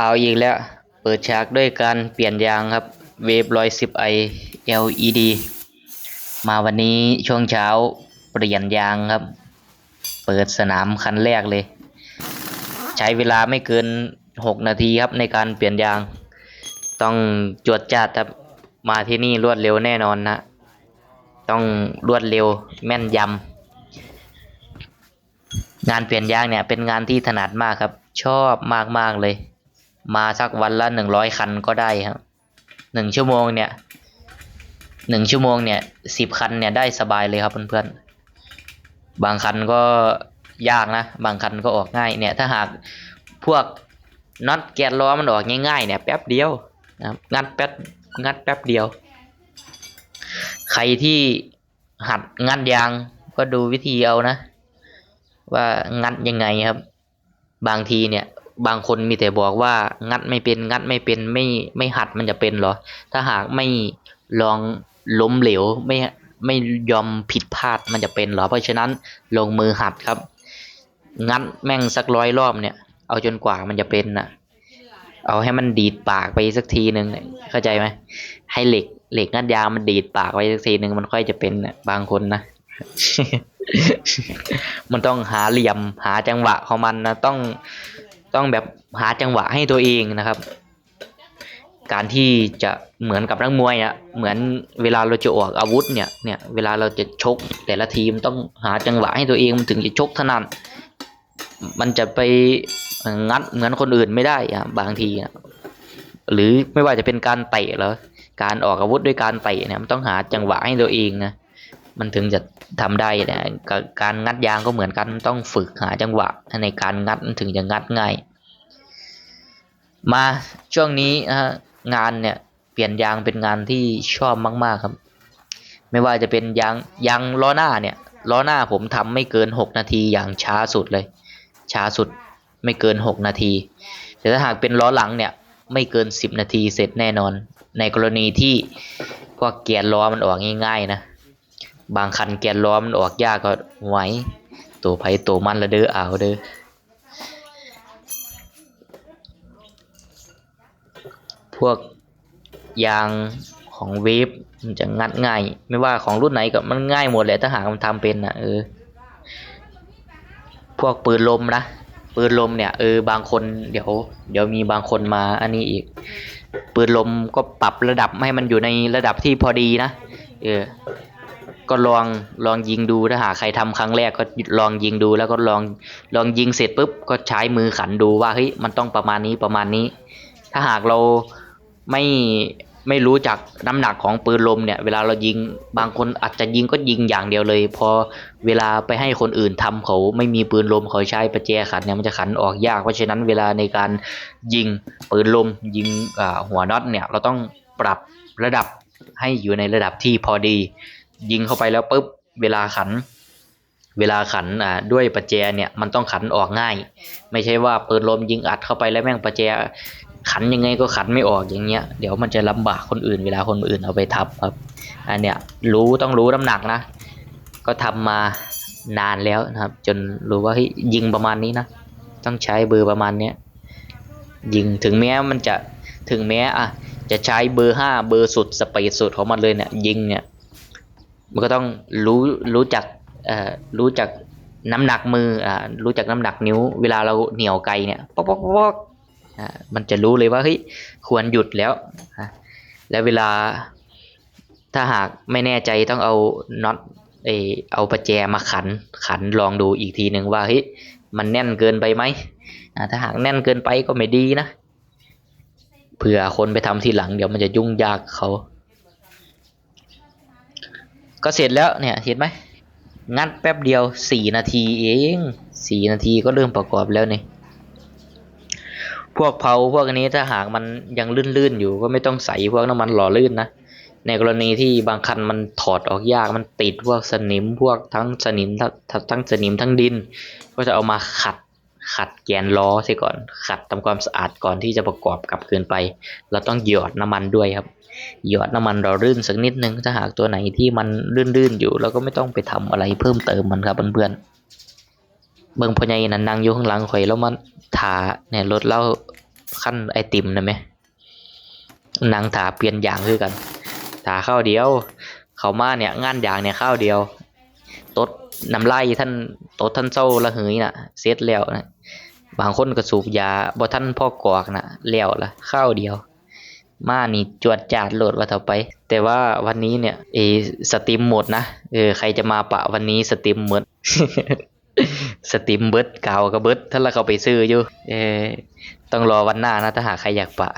เอาอีกแล้ว เปิดฉากด้วยการเปลี่ยนยางครับ เวฟร้อยสิบไอ LED มาวันนี้ช่วงเช้าเปลี่ยนยางครับ เปิดสนามคันแรกเลย ใช้เวลาไม่เกินหกนาทีครับในการเปลี่ยนยาง ต้องจวดจัดครับ มาที่นี่รวดเร็วแน่นอนนะ ต้องรวดเร็วแม่นยำงานเปลี่ยนยางเนี่ยเป็นงานที่ถนัดมากครับ ชอบมากๆเลย มาสักวันละหนึ่งร้อยคันก็ได้ครับหนึ่งชั่วโมงเนี่ยหนึ่งชั่วโมงเนี่ยสิบคันเนี่ยได้สบายเลยครับเพื่อนๆบางคันก็ยากนะ บางคันก็ออกง่ายเนี่ยถ้าหากพวกน็อตแกนล้อมันออกง่ายๆเนี่ยแป๊บเดียวนะงัดแป๊บงัดแป๊บเดียว ใครที่หัดงัดยางก็ดูวิธีเอานะ ว่างัดยังไงครับ บางทีเนี่ย บางคนมีแต่บอกว่างัดไม่เป็นงัดไม่เป็นไม่ไม่หัดมันจะเป็นหรอ ถ้าหากไม่ลองล้มเหลวไม่ไม่ยอมผิดพลาดมันจะเป็นหรอ เพราะฉะนั้นลงมือหัดครับ งัดแม่งสักร้อยรอบเนี่ย เอาจนกว่ามันจะเป็นนะเอาให้มันดีดปากไปสักทีหนึ่งเข้าใจไหมให้เหล็กเหล็กงัดยางมันดีดปากไปสักทีหนึ่งมันค่อยจะเป็นนะบางคนนะมันต้องหาเหลี่ยมหาจังหวะของมันนะต้อง ต้องแบบหาจังหวะให้ตัวเองนะครับ การที่จะเหมือนกับนักมวยอะเหมือนเวลาเราจะออกอาวุธเนี่ยเนี่ยเวลาเราจะชกแต่ละทีมต้องหาจังหวะให้ตัวเองมันถึงจะชกถนัดมันจะไปงัดเหมือนคนอื่นไม่ได้อะบางทีอะหรือไม่ว่าจะเป็นการเตะแล้วการออกอาวุธด้วยการเตะเนี่ยมันต้องหาจังหวะให้ตัวเองนะ มันถึงจะทำได้เนี่ยการงัดยางก็เหมือนกันต้องฝึกหาจังหวะในการงัดถึงจะงัดง่าย มาช่วงนี้นะฮะงานเนี่ยเปลี่ยนยางเป็นงานที่ชอบมาก ๆครับ ไม่ว่าจะเป็นยางยางล้อหน้าเนี่ยล้อหน้าผมทำไม่เกิน 6 นาทีอย่างช้าสุดเลย ช้าสุดไม่เกิน 6 นาที แต่ถ้าหากเป็นล้อหลังเนี่ยไม่เกิน 10 นาทีเสร็จแน่นอน ในกรณีที่พวกเกียร์ล้อมันออกง่ายๆนะ บางคันแกนล้อมออกยากก็ไหวตัวไผตัวมันละเด้อเอาเด้อพวกยางของเวฟมันจะงัดง่าย ไม่ว่าของรุ่นไหนก็มันง่ายหมดแหละถ้าหากมันทำเป็นนะเออ พวกปืนลมนะปืนลมเนี่ยเออบางคนเดี๋ยว เดี๋ยวมีบางคนมาอันนี้อีก ปืนลมก็ปรับระดับให้มันอยู่ในระดับที่พอดีนะเออ ก็ลองลองยิงดูถ้าหากใครทำครั้งแรกก็ลองยิงดูแล้วก็ลองลองยิงเสร็จปุ๊บก็ใช้มือขันดูว่าเฮ้ยมันต้องประมาณนี้ประมาณนี้ ถ้าหากเราไม่ไม่รู้จักน้ำหนักของปืนลมเนี่ยเวลาเรายิงบางคนอาจจะยิงก็ยิงอย่างเดียวเลย พอเวลาไปให้คนอื่นทำเขาไม่มีปืนลมเขาใช้ประแจขันเนี่ยมันจะขันออกยาก เพราะฉะนั้นเวลาในการยิงปืนลมยิงหัวน็อตเนี่ยเราต้องปรับระดับให้อยู่ในระดับที่พอดี ยิงเข้าไปแล้วปุ๊บเวลาขัน เวลาขันอ่าด้วยประแจเนี่ยมันต้องขันออกง่าย ไม่ใช่ว่าปืนลมยิงอัดเข้าไปแล้วแม่งประแจขันยังไงก็ขันไม่ออกอย่างเงี้ยเดี๋ยวมันจะลำบากคนอื่นเวลาคนอื่นเอาไปทับครับอันเนี้ยรู้ต้องรู้น้ำหนักนะ ก็ทำมานานแล้วนะครับ จนรู้ว่าเฮ้ยยิงประมาณนี้นะต้องใช้เบอร์ประมาณเนี้ยยิงถึงแม้มันจะถึงแม้อะจะใช้เบอร์ห้าเบอร์สุดสปีดสุดของมันเลยเนี่ยยิงเนี่ย มันก็ต้องรู้รู้จักเอ่อรู้จักน้ำหนักมืออ่ารู้จักน้ำหนักนิ้ว เวลาเราเหนี่ยวไกเนี่ยป๊อกป๊อกป๊อกอ่ามันจะรู้เลยว่าเฮ้ยควรหยุดแล้วอะแล้วเวลาถ้าหากไม่แน่ใจต้องเอาน็อตเออเอาประแจมาขันขันลองดูอีกทีหนึ่งว่าเฮ้ยมันแน่นเกินไปไหมอ่าถ้าหากแน่นเกินไปก็ไม่ดีนะเผื่อคนไปทำทีหลังเดี๋ยวมันจะยุ่งยากเขา ก็เสร็จแล้วเนี่ยเห็นไหมงัดแป๊บเดียวสี่นาทีเองสี่นาทีก็เริ่มประกอบแล้วนี่พวกเผาพวกนี้ถ้าหากมันยังลื่นๆอยู่ก็ไม่ต้องใส่พวกน้ำมันหล่อลื่นนะในกรณีที่บางคันมันถอดออกยากมันติดพวกสนิมพวกทั้งสนิมทั้งทั้งสนิมทั้งดิน ก็จะเอามาขัดขัดแกนล้อเสียก่อน ขัดทำความสะอาดก่อนที่จะประกอบกลับคืนไป เราต้องหยอดน้ำมันด้วยครับ หยอดน้ำมันเรารื่นสักนิดนึงถ้าหากตัวไหนที่มันรื่นๆอยู่เราก็ไม่ต้องไปทำอะไรเพิ่มเติมมันครับเพื่อนๆเบิ่งพ่อใหญ่นั่นนั่งอยู่ข้างหลังข่อยแล้วมันถาเนี่ยรถเราขั้นไอติมนะไหมนางถาเปลี่ยนอย่างคือกันถาข้าวเดียว เขามาเนี่ยงานอย่างเนี่ยข้าวเดียวตดน้ำลายท่านตดท่านเศร้าละเหยน่ะเสร็จแล้วนะบางคนก็สูบยาบ่ท่านพ่อกอกน่ะแล้วละข้าวเดียว มานี่จวดจาดโหลดว่าเท่าไป แต่ว่าวันนี้เนี่ยเอสตรีมหมดนะเออใครจะมาปะวันนี้สตรีมหมดสตรีมเบิดเก่าก็เบิดถ้าเราเข้าไปซื้ออยู่ เออต้องรอวันหน้านะถ้าหากใครอยากปะ